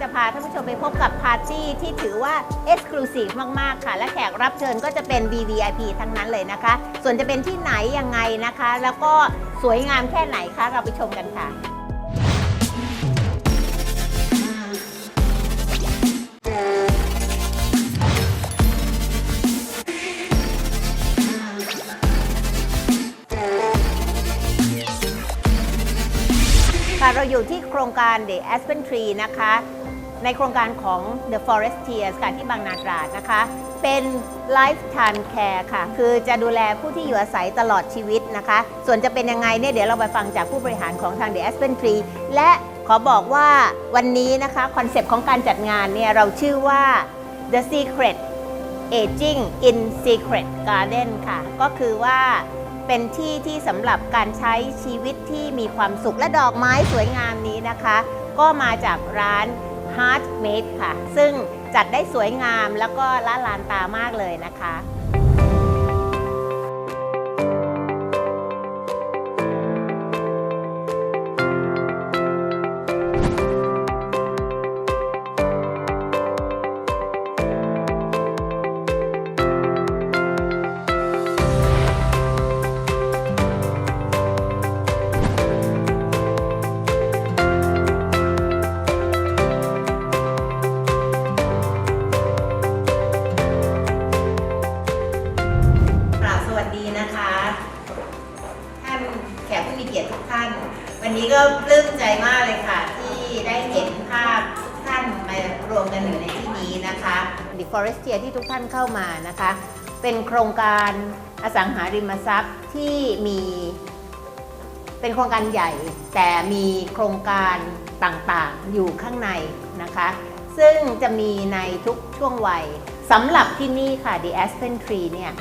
จะพาท่านผู้ชมไปพบกับปาร์ตี้ที่ถือว่าเอ็กซ์คลูซีฟมาก ๆ ค่ะ และแขกรับเชิญก็จะเป็น VVIP ทั้งนั้นเลยนะคะ ส่วนจะเป็นที่ไหนยังไงนะคะ แล้วก็สวยงามแค่ไหนคะ เราไปชมกันค่ะ ค่ะเราอยู่ที่โครงการ The Aspen Tree นะคะ ในโครงการของ The Forestiers ค่ะที่บางนาตราดนะคะ เป็น Lifetime Care ค่ะ คือจะดูแลผู้ที่อยู่อาศัยตลอดชีวิตนะคะ ส่วนจะเป็นยังไงเนี่ยเดี๋ยวเราไปฟังจากผู้บริหารของทาง The Aspen Tree และขอบอกว่าวันนี้นะคะคอนเซปต์ของการจัดงานเนี่ยเราชื่อว่า The Secret Aging in Secret Garden ค่ะ ก็คือว่าเป็นที่ที่สำหรับการใช้ชีวิตที่มีความสุขและดอกไม้สวยงามนี้นะคะ ก็มาจากร้าน Heart Made ค่ะ ซึ่งจัดได้สวยงามแล้วก็ละลานตามากเลยนะคะ นะคะท่านแขกผู้มีเกียรติทุกท่าน วันนี้ก็ปลื้มใจมากเลยค่ะ ที่ได้เห็นภาพทุกท่านมารวมกันอยู่ในที่นี้นะคะ The Forestier ที่ทุกท่านเข้ามานะคะ เป็นโครงการอสังหาริมทรัพย์ที่มีเป็นโครงการใหญ่ แต่มีโครงการต่างๆอยู่ข้างในนะคะ ซึ่งจะมีในทุกช่วงวัยสำหรับที่นี่ค่ะ The Aspen Tree เนี่ย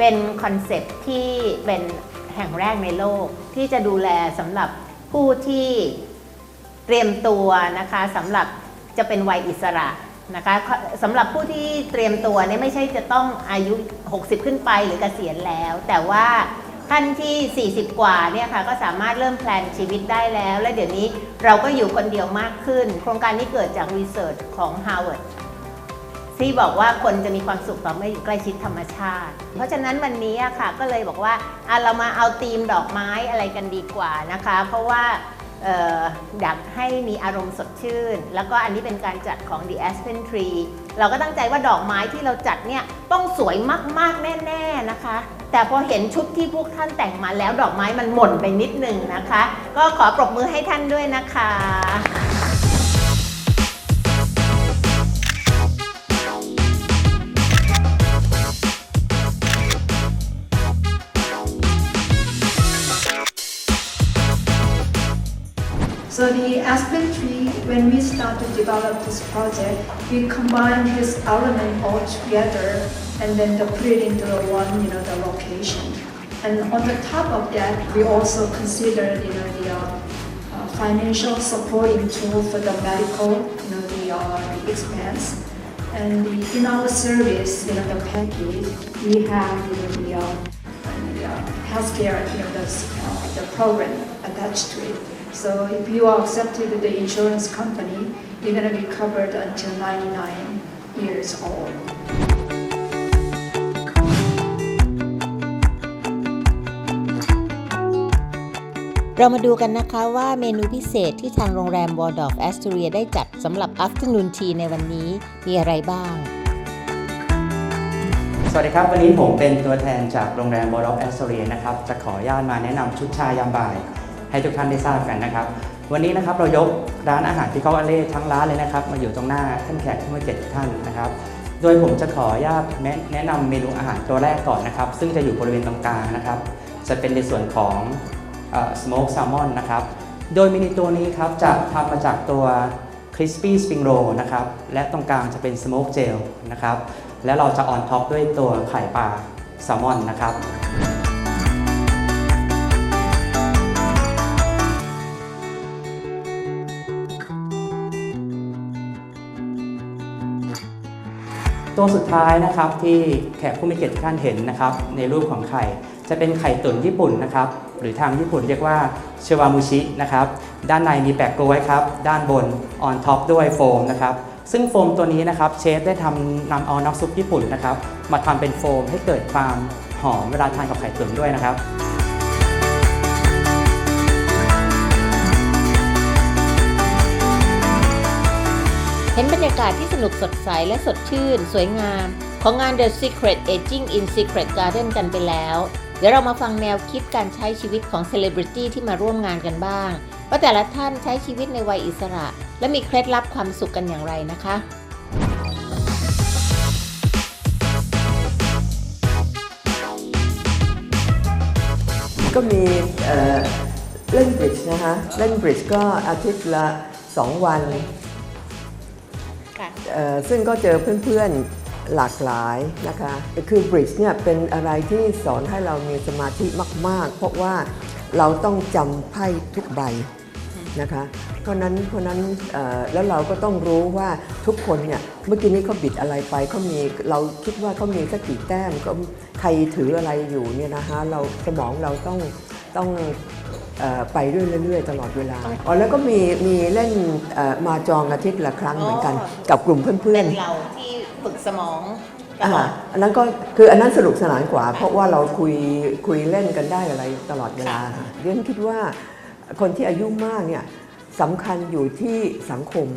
เป็นคอนเซปที่เป็นแห่งแรกในโลก ที่จะดูแลสำหรับผู้ที่เตรียมตัวนะคะสำหรับจะเป็นวัยอิสระนะคะสำหรับผู้ที่เตรียมตัวเนี่ยไม่ใช่จะต้องอายุ 60 ขึ้นไปหรือเกษียณแล้ว แต่ว่าท่านที่ 40 กว่าเนี่ยค่ะก็สามารถเริ่มแพลนชีวิตได้แล้ว และเดี๋ยวนี้เราก็อยู่คนเดียวมากขึ้น โครงการนี้เกิดจากรีเสิร์ชของ Harvard ที่บอกว่าคนจะมีความสุขต่อเมื่ออยู่ใกล้ชิดธรรมชาติ เพราะฉะนั้นวันนี้อะค่ะก็เลยบอกว่าอะเรามาเอาธีมดอกไม้อะไรกันดีกว่านะคะ เพราะว่าอยากให้มีอารมณ์สดชื่น แล้วก็อันนี้เป็นการจัดของ The Aspen Tree เราก็ตั้งใจว่าดอกไม้ที่เราจัดเนี่ยต้องสวยมากๆ แน่ๆนะคะ แต่พอเห็นชุดที่พวกท่านแต่งมาแล้วดอกไม้มันหม่นไปนิดนึงนะคะ ก็ขอปรบมือให้ท่านด้วยนะคะ So the Aspen tree, when we start to develop this project, we combine this element all together and then to put it into the one, you know, the location. And on the top of that, we also consider, you know, the uh, uh, financial supporting tool for the medical, you know, the, uh, the expense. And the, in our service, you know, the package, we have, you know, the, uh, the uh, healthcare, you know, the, uh, the program attached to it. So if you are accepted with the insurance company, you're going to be covered until 99 years old. เรามาดูกันนะคะว่าเมนูพิเศษที่ทางโรงแรม Waldorf Astoria ได้จัดสำหรับ Afternoon Tea ในวันนี้มีอะไรบ้าง สวัสดีครับ วันนี้ผมเป็นตัวแทนจากโรงแรมบอลล์แอสโซเรียนะครับ จะขออนุญาตมาแนะนำชุดชายามบ่าย ให้ทุกท่านได้ทราบกันนะครับ วันนี้นะครับเรายกร้านอาหารที่เขาอเล่ทั้งร้านเลยนะครับ มาอยู่ตรงหน้าท่านแขกที่มาเจ็ดท่านนะครับ โดยผมจะขออนุญาตแนะนะนำเมนูอาหารตัวแรกก่อนนะครับ ซึ่งจะอยู่บริเวณตรงกลางนะครับ จะเป็นในส่วนของสโมกแซลมอนนะครับโดยเมนูตัวนี้ครับจะทำมาจากตัว crispy spring roll นะครับและตรงกลางจะเป็น smoke gel นะครับแล้วเราจะออนท็อปด้วยตัวไข่ปลาแซลมอนนะครับ ตัวสุดท้ายนะครับที่แขกผู้มีเกียรติท่านเห็นนะครับในรูปของไข่ จะเป็นไข่ตุ๋นญี่ปุ่นนะครับหรือทางญี่ปุ่นเรียกว่าเชวามุชินะครับด้านในมีแปะกล้วยครับด้านบนออนท็อปด้วยโฟมนะครับซึ่งโฟมตัวนี้นะครับเชฟได้ทำนำเอาน้ำซุปญี่ปุ่นนะครับมาทำเป็นโฟมให้เกิดความหอมเวลาทานกับไข่ตุ๋นด้วยนะครับ เห็นบรรยากาศที่สนุกสดใสและสดชื่น สวยงาม ของงาน The Secret Aging in Secret Garden กันไปแล้ว เดี๋ยวเรามาฟังแนวคิดการใช้ชีวิตของเซเลบริตี้ที่มาร่วมงานกันบ้าง ว่าแต่ละท่านใช้ชีวิตในวัยอิสระ และมีเคล็ดลับความสุขกันอย่างไรนะคะก็มีเอ่อเล่นบริดจ์นะคะ เล่นบริดจ์ก็อาทิตย์ละ 2 วัน ซึ่งก็เจอเพื่อนๆหลากหลายนะคะ คือบริดจ์เนี่ยเป็นอะไรที่สอนให้เรามีสมาธิมาก ๆ เพราะว่าเราต้องจำไพ่ทุกใบนะคะเพราะนั้นเพราะนั้นแล้วเราก็ต้องรู้ว่าทุกคนเนี่ยเมื่อกี้นี้เขาบิดอะไรไปเขามีเราคิดว่าเขามีสักกี่แต้มก็ใครถืออะไรอยู่เนี่ยนะคะเราสมองเราต้องต้อง เอ่อไปเรื่อยๆ ตลอดเวลาอ๋อแล้วก็มีมีเล่นเอ่อมาจองอาทิตย์ละครั้งเหมือนกันอ๋อกับกลุ่มเพื่เป็อนนๆเราที่ฝึกสมองตอ่าลอดอันนั้นก็คืออันนั้นสนุกสนานกว่า เพราะว่าเราคุยคุยเล่นกันได้อะไรตลอดเวลาค่ะเรียนคิดว่าคนที่อายุมากเนี่ยสำคัญอยู่ที่สังคม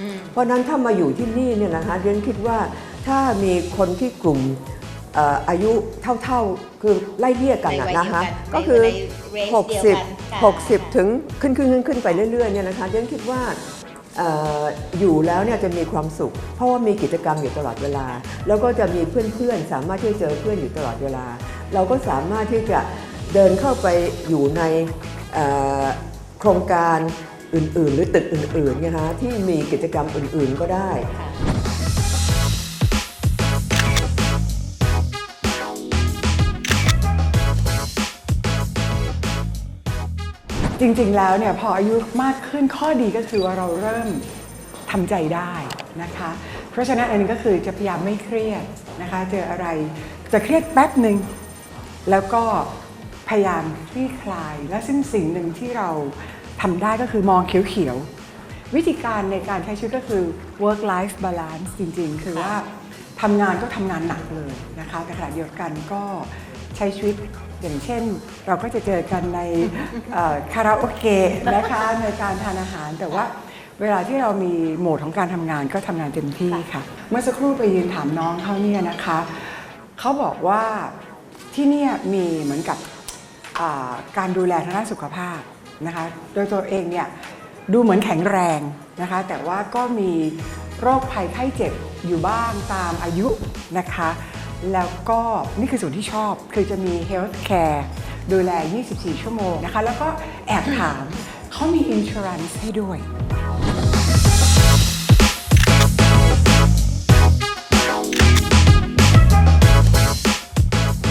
อืมเพราะฉะนั้นถ้ามาอยู่ที่นี่เนี่ยนะคะเรียนคิดว่าถ้ามีคนที่กลุ่มเอ่ออายุเท่าๆ คือไล่เลี่ยกันในอะวัยนะคะเดียวกันก็คือใน range เดียวกันค่ะ60 60 ถึงขึ้นขึ้นขึ้นขึ้นไปเรื่อยๆเนี่ยนะคะเรียนคิดว่าเอ่ออยู่แล้วเนี่ยจะมีความสุข เพราะว่ามีกิจกรรมอยู่ตลอดเวลา แล้วก็จะมีเพื่อนๆ สามารถที่จะเจอเพื่อนอยู่ตลอดเวลา เราก็สามารถที่จะเดินเข้าไปอยู่ในเอ่อโครงการอื่นๆ หรือตึกอื่นๆเนี่ยนะคะที่มีกิจกรรมอื่นๆก็ได้ จริงๆแล้วเนี่ยพออายุมากขึ้นข้อดีก็คือว่าเราเริ่มทำใจได้นะคะ เพราะฉะนั้นอันนี้ก็คือจะพยายามไม่เครียดนะคะ เจออะไรจะเครียดแป๊บหนึ่งแล้วก็พยายามคลี่คลาย และซึ่งสิ่งหนึ่งที่เราทำได้ก็คือมองเขียวๆ วิธีการในการใช้ชีวิตก็คือ work life balance จริงๆ คือว่าทำงานก็ทำงานหนักเลยนะคะแต่ขณะเดียวกันก็ใช้ชีวิต อย่างเช่น เราก็จะเจอกันในเอ่อคาราโอเกะนะคะในการทานอาหารแต่ว่าเวลาที่เรามีโหมดของการทำงานก็ทำงานเต็มที่ค่ะ เมื่อสักครู่ไปยืนถามน้องเขาเนี่ยนะคะเขาบอกว่าที่เนี่ยมีเหมือนกับอ่าการดูแลทางด้านสุขภาพนะคะ โดยตัวเองเนี่ยดูเหมือนแข็งแรงนะคะ แต่ว่าก็มีโรคภัยไข้เจ็บอยู่บ้างตามอายุนะคะ แล้วก็นี่คือส่วนที่ชอบคือจะมี health care ดูแล 24 ชั่วโมงนะคะ แล้วก็แอบถามเขามี insurance ให้ด้วย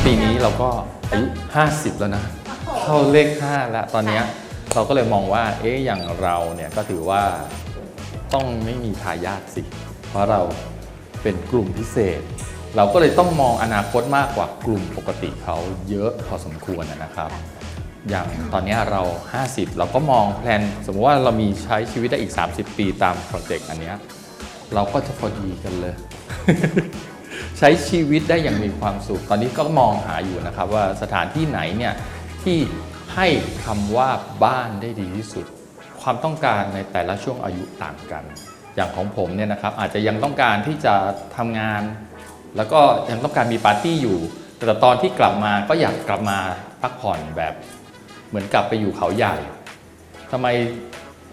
ปีนี้เราก็อายุ 50 แล้วนะ เข้าเลข 5 แล้วตอนนี้เราก็เลยมองว่า เอ๊ะ อย่างเราเนี่ยก็ถือว่าต้องไม่มีทายาทสิ เพราะเราเป็นกลุ่มพิเศษ เราก็เลยต้องมองอนาคตมากกว่ากลุ่มปกติเขาเยอะพอสมควรนะครับ อย่างตอนนี้เรา 50 เราก็มองแพลนสมมติว่าเรามีใช้ชีวิตได้อีก 30 ปีตามโปรเจกต์อันนี้เราก็จะพอดีกันเลย ใช้ชีวิตได้อย่างมีความสุข ตอนนี้ก็มองหาอยู่นะครับว่าสถานที่ไหนเนี่ยที่ให้คำว่าบ้านได้ดีที่สุด ความต้องการในแต่ละช่วงอายุต่างกัน อย่างของผมเนี่ยนะครับอาจจะยังต้องการที่จะทำงาน แล้วก็ยังต้องการมีปาร์ตี้อยู่ แต่ตอนที่กลับมาก็อยากกลับมาพักผ่อนแบบเหมือนกลับไปอยู่เขาใหญ่ทำไม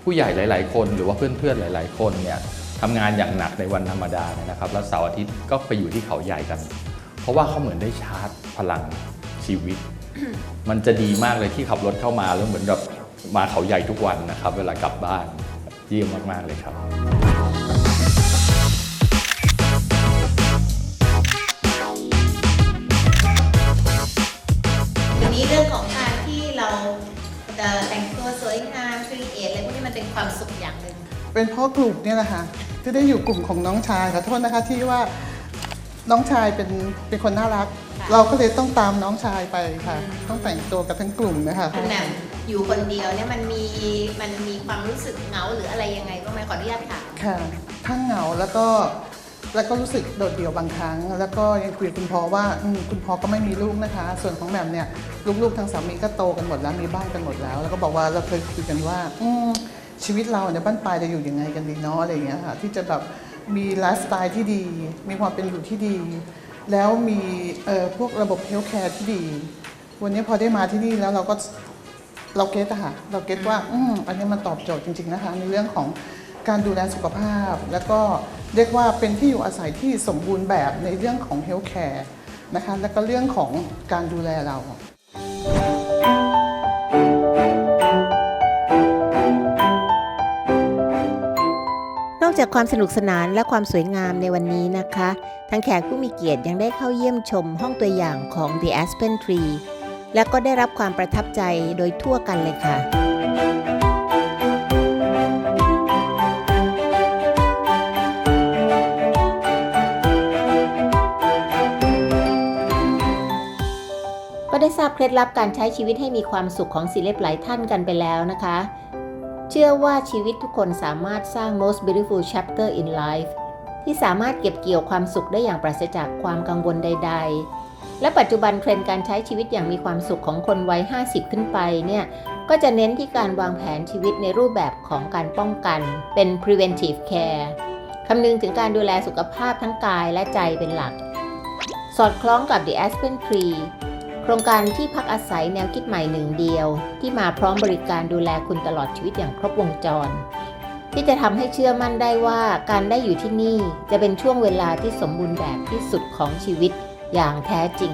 ผู้ใหญ่หลาย ๆ คนหรือว่าเพื่อนๆหลาย ๆ คนเนี่ยทำงานอย่างหนักในวันธรรมดาเนี่ยนะครับ แล้วเสาร์อาทิตย์ก็ไปอยู่ที่เขาใหญ่กัน เพราะว่าเขาเหมือนได้ชาร์จพลังชีวิต มันจะดีมากเลยที่ขับรถเข้ามาแล้วเหมือนแบบมาเขาใหญ่ทุกวันนะครับ เวลากลับบ้านเยี่ยมมาก ๆ เลยครับ นี้เรื่องของการที่เราเอ่อแต่งตัวสวยงามครีเอทอะไรพวกนี้มันเป็นความสุขอย่างหนึ่งเป็นเพราะกลุ่มเนี่ยแหละค่ะที่ได้อยู่กลุ่มของน้องชายขอโทษนะคะที่ว่าน้องชายเป็นเป็นคนน่ารักค่ะเราก็เลยต้องตามน้องชายไปค่ะ ต้องแต่งตัวกับทั้งกลุ่มนะคะคุณแหม่มอยู่คนเดียวเนี่ยมันมีมันมีความรู้สึกเหงาหรืออะไรยังไงก็ไหมขออนุญาตถามค่ะทั้งเหงาแล้วก็ แล้วก็รู้สึกโดดเดี่ยวบางครั้ง แล้วก็ยังคุยกับคุณพ่อว่าคุณพ่อก็ไม่มีลูกนะคะ ส่วนของแหม่มเนี่ยลูกๆทางสามีก็โตกันหมดแล้วมีบ้านกันหมดแล้ว แล้วก็บอกว่าเราเคยคุยกันว่าอืชีวิตเราเนี่ยบ้านปลายจะอยู่ยังไงกันดีเนาะอะไรอย่างเงี้ยค่ะที่จะแบบมีไลฟ์สไตล์ที่ดี มีความเป็นอยู่ที่ดี แล้วมีเอ่อพวกระบบเฮลท์แคร์ที่ดี วันนี้พอได้มาที่นี่แล้วเราก็เราเก็ตอะค่ะเราเก็ตว่าอืมอันนี้มันตอบโจทย์จริง ๆนะคะ ในเรื่องของการดูแลสุขภาพ แล้วก็ เรียกว่าเป็นที่อยู่อาศัยที่สมบูรณ์แบบในเรื่องของเฮลท์แคร์นะคะแล้วก็เรื่องของการดูแลเรานอกจากความสนุกสนานและความสวยงามในวันนี้นะคะ ทางแขกผู้มีเกียรติยังได้เข้าเยี่ยมชมห้องตัวอย่างของ The Aspen Tree และก็ได้รับความประทับใจโดยทั่วกันเลยค่ะ ราบเคล็ดลับการใช้ชีวิตให้มีความสุขของศิลปหลายท่านกันไปแล้วนะคะ เชื่อว่าชีวิตทุกคนสามารถสร้าง most beautiful chapter in life ที่สามารถเก็บเกี่ยวความสุขได้อย่างปราศจากความกังวลใด ๆ และปัจจุบันเทรนด์การใช้ชีวิตอย่างมีความสุขของคนวัย 50 ขึ้นไปเนี่ยก็จะเน้นที่การวางแผนชีวิตในรูปแบบของการป้องกัน เป็น preventive care คำนึงถึงการดูแลสุขภาพทั้งกายและใจเป็นหลัก สอดคล้องกับ The Aspen Tree โครงการที่พักอาศัยแนวคิดใหม่หนึ่งเดียว ที่มาพร้อมบริการดูแลคุณตลอดชีวิตอย่างครบวงจร ที่จะทำให้เชื่อมั่นได้ว่าการได้อยู่ที่นี่จะเป็นช่วงเวลาที่สมบูรณ์แบบที่สุดของชีวิตอย่างแท้จริง